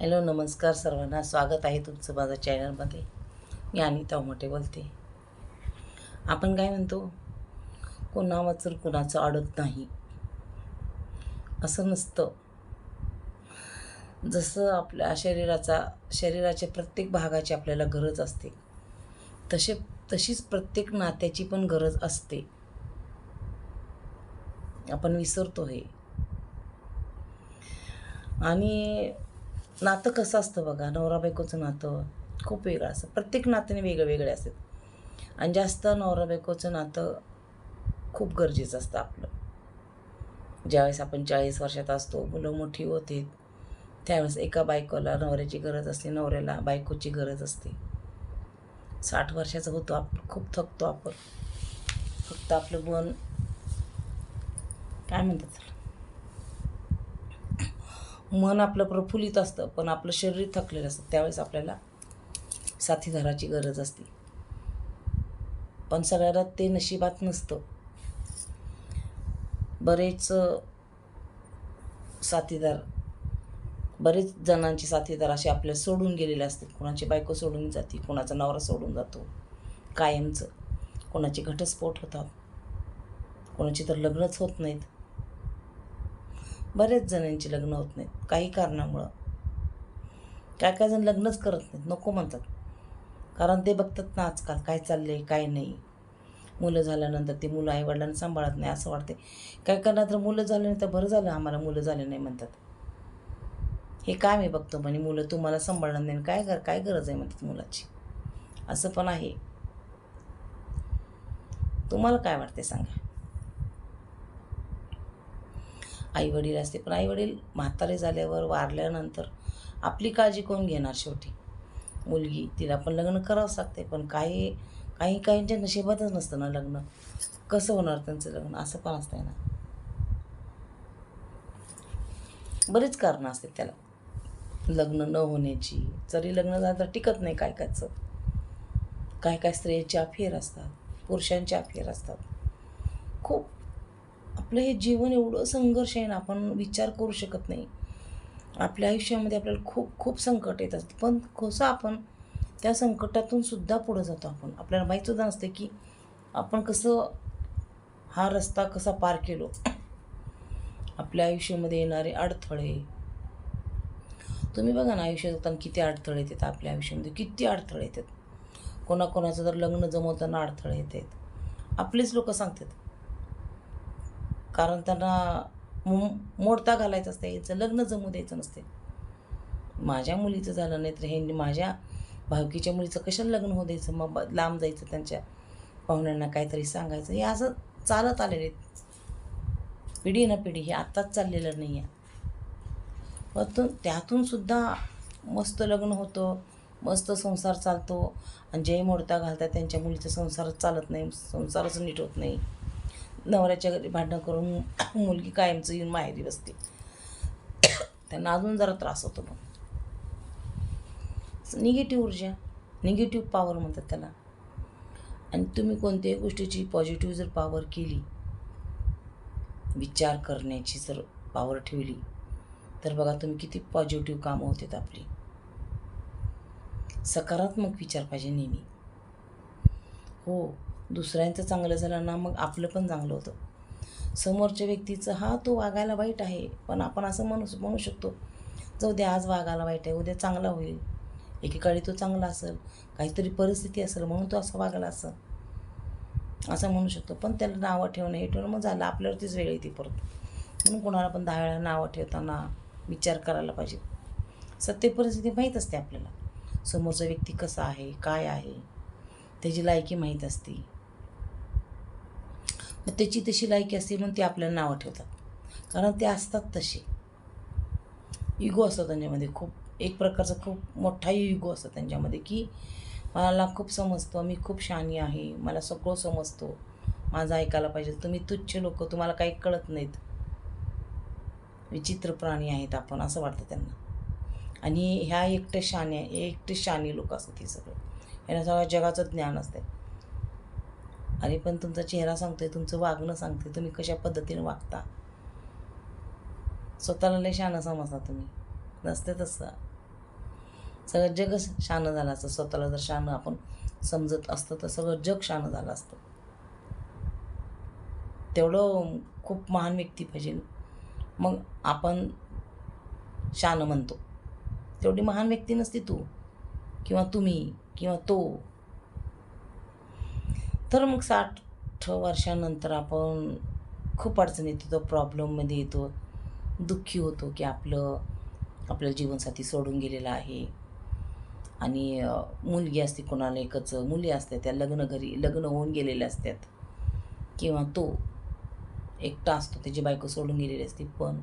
Hello नमस्कार सर्वांना. स्वागत आहे तुमचं माझ्या चॅनलमध्ये. मी अनिता उमटे बोलते. आपण काय म्हणतो? कोणावाचर कुणाचं अडत नाही. असं नसतं. जसं आपल्या शरीराचा शरीराच्या प्रत्येक भागाची आपल्याला गरज असते. तसे तशीच प्रत्येक नात्याची पण गरज असते. आपण विसरतो हे. आणि नातं कसं असतं बघा नवरा बायकोचं नातं खूप वेगळं असतं. प्रत्येक नात्याने वेगळं वेगळे असतात. आणि जास्त नवरा बायकोचं नातं खूप गरजेचं असतं आपलं. ज्यावेळेस आपण चाळीस वर्षात असतो मुलं मोठी होते त्यावेळेस एका बायकोला नवऱ्याची गरज असते नवऱ्याला बायकोची गरज असते. साठ वर्षाचं होतो आपण खूप थकतो आपण. फक्त आपलं मन काय म्हणतात मन आपलं प्रफुल्लित असतं पण आपलं शरीर थकलेलं असतं. त्यावेळेस आपल्याला साथीदाराची गरज असते. पण सगळ्याला ते नशिबात नसतं. बरेच साथीदार बरेच जणांचे साथीदार असे आपल्याला सोडून गेलेले असतात. कोणाची बायको सोडून जाते कोणाचा नवरा सोडून जातो. कायमचं. कोणाचे घटस्फोट होतात. कोणाची तर लग्नच होत नाहीत. बरेच जणांची लग्न होत नाहीत काही कारणामुळं. काय काय जण लग्नच करत नाहीत नको म्हणतात. कारण ते बघतात ना आजकाल काय चाललं आहे काय नाही. मुलं झाल्यानंतर ते मुलं आईवडिलांना सांभाळत नाही असं वाटते काय करणार तर मुलं झाले नाही तर बरं झालं आम्हाला मुलं झाले नाही म्हणतात. हे काय मी बघतो म्हणे मुलं तुम्हाला सांभाळणार नाही काय कर काय गरज आहे म्हणतात मुलाची. असं पण आहे. तुम्हाला काय वाटते सांगा? आईवडील असते. पण आईवडील म्हातारे झाल्यावर वारल्यानंतर आपली काळजी कोण घेणार शेवटी? मुलगी तिला पण लग्न करावंच लागते पण काही काही काहींच्या नशिबातच नसतं ना लग्न. कसं होणार त्यांचं लग्न? असं पण असतंय ना. बरीच कारणं असतात त्याला. लग्न न होण्याची. जरी लग्न झालं तर टिकत नाही काय कायचं काय काय स्त्रियांचे अफेअर असतात. पुरुषांचे अफेअर असतात. खूप आपलं हे जीवन एवढं संघर्ष आहे ना आपण विचार करू शकत नाही. आपल्या आयुष्यामध्ये आपल्याला खूप खूप संकट येत असतं. पण कसं आपण त्या संकटातून सुद्धा पुढं जातो आपण. आपल्याला माहीतसुद्धा नसते की आपण कसं हा रस्ता कसा पार केलो. आपल्या आयुष्यामध्ये येणारे अडथळे. तुम्ही बघा ना आयुष्यात जाताना किती अडथळे येतात आपल्या आयुष्यामध्ये. किती अडथळे येतात. कोणाकोणाचं जर लग्न जमवताना अडथळे येतात. आपलेच लोक सांगतात. कारण त्यांना मो मोडता घालायचं असते याचं लग्न जमू द्यायचं नसते. माझ्या मुलीचं झालं नाही तर हे माझ्या भावकीच्या मुलीचं कशाला लग्न होऊ द्यायचं? मग लांब जायचं त्यांच्या पाहुण्यांना काहीतरी सांगायचं. हे असं चालत आलेले आहेत. पिढी ना पिढी हे आत्ताच चाललेलं नाही आहे पण त्यातून सुद्धा मस्त लग्न होतं मस्त संसार चालतो. आणि जे मोडता घालतात त्यांच्या मुलीचा संसारच चालत नाही संसारच नीट होत नाही. नवऱ्याच्या घरी भांडणं करून मुलगी कायमचं येऊन माहेरी बसते. त्यांना अजून जरा त्रास होतो मग. निगेटिव्ह ऊर्जा निगेटिव्ह पॉवर म्हणतात त्याला. आणि तुम्ही कोणत्याही गोष्टीची पॉझिटिव्ह जर पॉवर केली विचार करण्याची जर पॉवर ठेवली तर बघा तुम्ही किती पॉझिटिव्ह कामं होतात आपली. सकारात्मक विचार पाहिजे नेहमी. हो दुसऱ्यांचं चांगलं झालं ना मग आपलं पण चांगलं होतं. समोरच्या व्यक्तीचं हा तो वागायला वाईट आहे पण आपण असं म्हणू म्हणू शकतो जाऊ द्या आज वागायला वाईट आहे उद्या चांगला होईल. एकेकाळी तो चांगला असेल काहीतरी परिस्थिती असेल म्हणून तो असं वागला असं असं म्हणू शकतो पण त्याला नावं ठेवणं हे ठेवणं मग झालं आपल्यावरतीच वेळ येते परत. म्हणून कोणाला पण दहा वेळा नावं ठेवताना विचार करायला पाहिजे. सत्य परिस्थिती माहीत असते आपल्याला. समोरचा व्यक्ती कसा आहे काय आहे त्याची लायकी माहीत असते. त्याची तशी लायकी असते म्हणून ते आपल्याला नावं ठेवतात. कारण ते असतात तसे. इगो असतो त्यांच्यामध्ये. खूप एक प्रकारचा खूप मोठाही इगो असतो त्यांच्यामध्ये की मला खूप समजतो मी खूप शहाणी आहे मला सगळं समजतो माझं ऐकायला पाहिजे. तुम्ही तुच्छ लोक तुम्हाला काही कळत नाहीत. विचित्र प्राणी आहेत आपण असं वाटतं त्यांना. आणि ह्या एकटे शाने एकटे शानी लोक असतात हे सगळे. यांना सगळ्या जगाचं ज्ञान असते अरे पण तुमचा चेहरा सांगतोय तुमचं वागणं सांगते तुम्ही कशा पद्धतीने वागता? स्वतःला लय शानं समजता तुम्ही. नसते तसं. सगळं जगच शान झालं असतं. स्वतःला जर शान आपण समजत असतं तर सगळं जग शान झालं असतं. तेवढं खूप महान व्यक्ती पाहिजे. मग आपण शान म्हणतो. तेवढी महान व्यक्ती नसती तू. किंवा तुम्ही किंवा तो. तर मग साठ वर्षानंतर आपण खूप अडचण येतो. तो प्रॉब्लेममध्ये येतो. दुःखी होतो की आपलं आपलं जीवनसाथी सोडून गेलेला आहे. आणि मुलगी असते कोणाला एकच मुली असतात त्या लग्न घरी लग्न होऊन गेलेल्या असतात. किंवा तो एकटा असतो त्याची बायको सोडून गेलेली असते. पण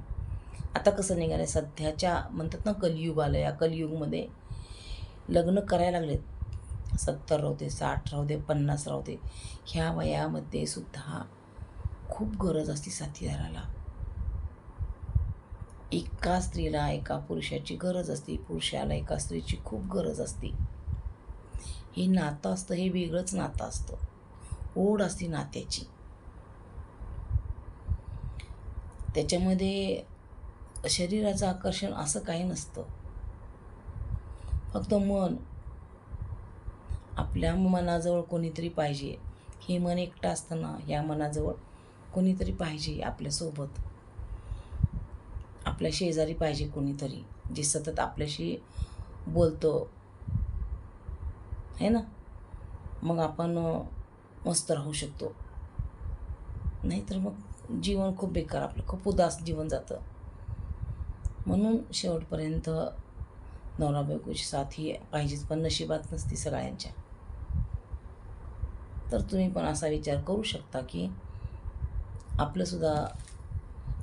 आता कसं निघालं सध्याच्या म्हणतात ना कलियुग आलं या कलियुगमध्ये लग्न करायला लागलेत. सत्तर राहू दे साठ राहू दे पन्नास राहू दे ह्या वयामध्ये सुद्धा खूप गरज असते साथीदाराला. एका स्त्रीला एका पुरुषाची गरज असते पुरुषाला एका स्त्रीची खूप गरज असते. हे नातं असतं हे वेगळंच नातं असतं. ओढ असते नात्याची. त्याच्यामध्ये शरीराचं आकर्षण असं काही नसतं. फक्त मन आपल्या मनाजवळ कोणीतरी पाहिजे. हे मन एकटं असताना ह्या मनाजवळ कोणीतरी पाहिजे आपल्यासोबत आपल्या शेजारी पाहिजे कोणीतरी जे सतत आपल्याशी बोलतो. है ना? मग आपण मस्त राहू शकतो. नाहीतर मग जीवन खूप बेकार आपलं खूप उदास जीवन जातं. म्हणून शेवटपर्यंत नवरा बायकोची साथ ही पाहिजेच पण नशिबात नसती सगळ्यांच्या. तर तुम्ही पण असा विचार करू शकता की आपलंसुद्धा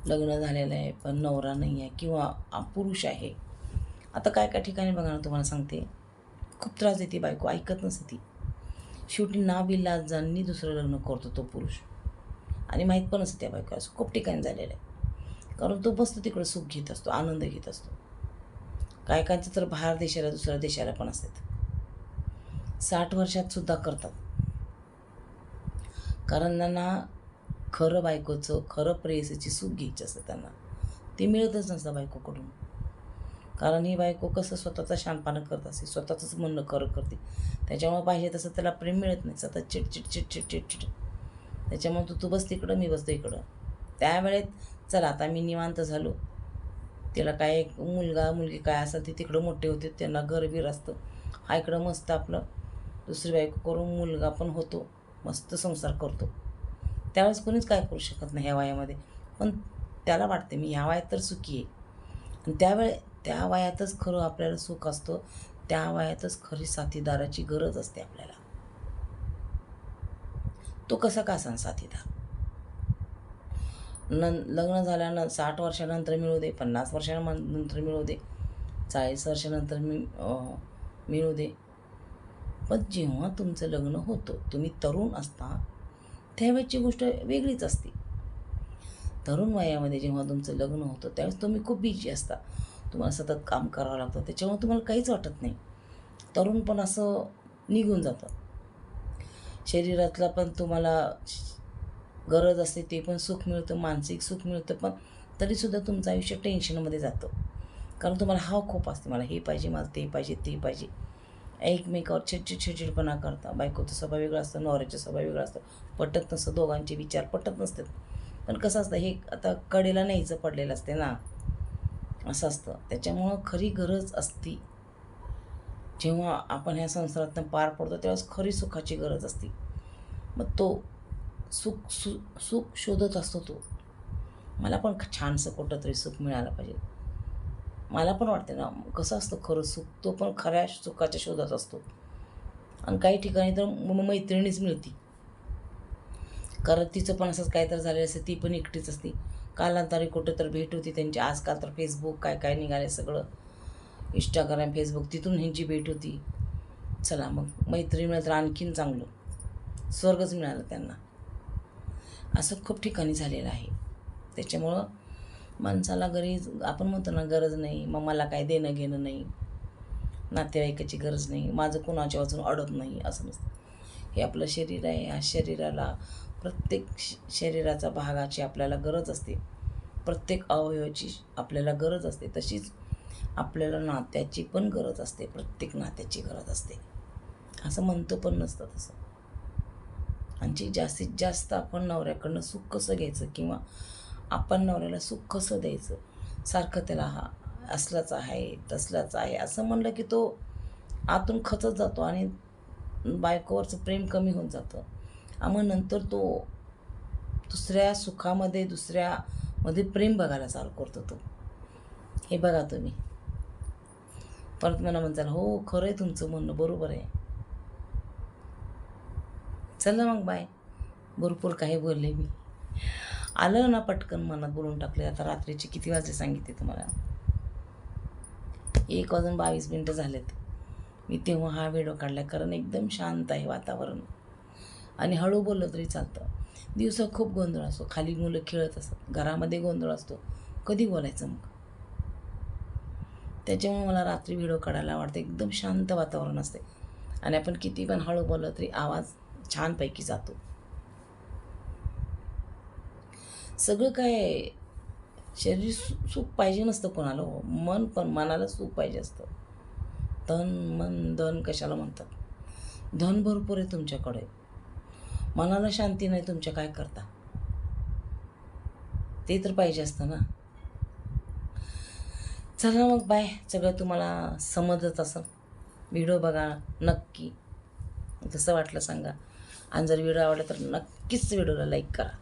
लग्न झालेलं आहे पण नवरा नाही आहे किंवा पुरुष आहे. आता काय काय ठिकाणी बघा ना तुम्हाला सांगते. खूप त्रास देते बायको ऐकत नसते. ती शेवटी नाविलाजांनी दुसरं लग्न करतो तो पुरुष. आणि माहीत पण असते त्या बायको असं खूप ठिकाणी झालेलं आहे. कारण तो बसतो तिकडं सुख घेत असतो आनंद घेत असतो. काय कायचं तर बाहेर देशाला दुसऱ्या देशाला पण असतात. साठ वर्षात सुद्धा करतात. कारण त्यांना खरं बायकोचं खरं प्रेयसीची सुख घ्यायची असतं त्यांना. ते मिळतच नसतं बायकोकडून. कारण ही बायको कसं स्वतःचा शानपानं करत असते स्वतःचंच म्हणणं खरं करते. त्याच्यामुळे पाहिजे तसं त्याला प्रेम मिळत नाही. सतत चिट चिट चिट चिट चिट चिट त्याच्यामुळे तू तू बस तिकडं मी बसतो इकडं. त्यावेळेत चला आता मी निवांत झालो. त्याला काय एक मुलगा मुलगी काय असेल ते तिकडं मोठे होते त्यांना घरबीर असतं. हा इकडं मस्त आपलं दुसरी बायको करून मुलगा पण होतो. मस्त संसार करतो. त्यावेळेस कोणीच काय करू शकत नाही ह्या वयामध्ये. पण त्याला वाटते मी ह्या वयात तर सुखी आहे. आणि त्यावेळे त्या वयातच खरं आपल्याला सुख असतं. त्या वयातच खरी साथीदाराची गरज असते आपल्याला. तो कसा का असा साथीदार? न लग्न झाल्यानं साठ वर्षानंतर मिळू दे पन्नास वर्षानंतर मिळू दे चाळीस वर्षानंतर मी मिळू दे. पण जेव्हा तुमचं लग्न होतं तुम्ही तरुण असता त्यावेळेची गोष्ट वेगळीच असते. तरुण वयामध्ये जेव्हा तुमचं लग्न होतं त्यावेळेस तुम्ही खूप बिझी असता. तुम्हाला सतत काम करावं लागतं त्याच्यामुळे तुम्हाला काहीच वाटत नाही. तरुण पण असं निघून जातं. शरीरातला पण तुम्हाला गरज असते ते पण सुख मिळतं मानसिक सुख मिळतं पण तरीसुद्धा तुमचं आयुष्य टेन्शनमध्ये जातं. कारण तुम्हाला हाव खूप असते मला हे पाहिजे मला ते पाहिजे ते पाहिजे. एकमेकावर चिडचिड चिडचिडपणा करता. बायकोचा स्वभाव वेगळा असतं नवऱ्याचा स्वभाव वेगळा असतं. पटत नसतं दोघांचे विचार पटत नसतात. पण कसं असतं हे आता कडेला न्यायचं पडलेलं असते ना असं असतं. त्याच्यामुळं खरी गरज असती. जेव्हा आपण ह्या संसारातनं पार पडतो तेव्हाच खरी सुखाची गरज असते. मग तो सुख सु सुख शोधत असतो तो. मला पण छानसं कुठं तरी सुख मिळालं पाहिजे. मला पण वाटते ना कसं असतं खरं सुख तो पण खऱ्या सुखाच्या शोधात असतो. आणि काही ठिकाणी तर मग मैत्रिणीच मिळती. कारण तिचं पण असंच काय तर झालेलं असतं ती पण एकटीच असते. कालांतरी कुठं तर भेट होती त्यांची आजकाल तर फेसबुक काय काय निघाले सगळं. इंस्टाग्राम फेसबुक तिथून ह्यांची भेट होती. चला मग मैत्रीण मिळालं तर आणखीन चांगलं. स्वर्गच मिळालं त्यांना. असं खूप ठिकाणी झालेलं आहे. त्याच्यामुळं माणसाला गरीज आपण म्हणतो ना गरज नाही मग मला काय देणं घेणं नाही नातेवाईकाची गरज नाही माझं कोणाच्या वाचून अडत नाही असं नसतं. हे आपलं शरीर आहे या शरीराला प्रत्येक श- शरीराचा भागाची आपल्याला गरज असते. प्रत्येक अवयवाची आपल्याला गरज असते. तशीच आपल्याला नात्याची पण गरज असते. प्रत्येक नात्याची गरज असते. असं म्हणतो पण नसतं तसं. आणि जास्तीत जास्त आपण नवऱ्याकडनं सुख कसं घ्यायचं किंवा आपण नवऱ्याला सुख कसं द्यायचं? सारखं त्याला हा असलाच आहे तसलाच आहे असं म्हणलं की तो आतून खचत जातो आणि बायकोवरचं प्रेम कमी होऊन जातं. मग नंतर तो दुसऱ्या सुखामध्ये दुसऱ्यामध्ये प्रेम बघायला चालू करतो तो. हे बघा तुम्ही. परत मला म्हणताल हो खरं आहे तुमचं म्हणणं बरोबर आहे. चला मग बाय. भरपूर काही बोलले मी. आलं ना पटकन मनात बोलून टाकले आता रात्रीचे किती वाजले सांगितले तुम्हाला? एक वाजून बावीस मिनटं झालेत. मी तेव्हा हा व्हिडिओ काढला कारण एकदम शांत आहे वातावरण. आणि हळू बोललं तरी चालतं. दिवसा खूप गोंधळ असतो. खाली मुलं खेळत असतात. घरामध्ये गोंधळ असतो. कधी बोलायचं मग? त्याच्यामुळे मला रात्री व्हिडिओ काढायला आवडतं. एकदम शांत वातावरण असते. आणि आपण किती पण हळू बोललं तरी आवाज छानपैकी जातो. सगळं काय शरीर सु सुख पाहिजे नसतं कोणाला हो. मन पण मनाला सुख पाहिजे असतं. धन मन धन कशाला म्हणतात? धन भरपूर आहे तुमच्याकडे. मनाला शांती नाही तुमच्या काय करता? ते तर पाहिजे असतं ना. चला मग बाय. सगळं तुम्हाला समजत असं व्हिडिओ बघा नक्की. कसं वाटलं सांगा. आणि जर व्हिडिओ आवडला तर नक्कीच व्हिडिओला लाईक करा.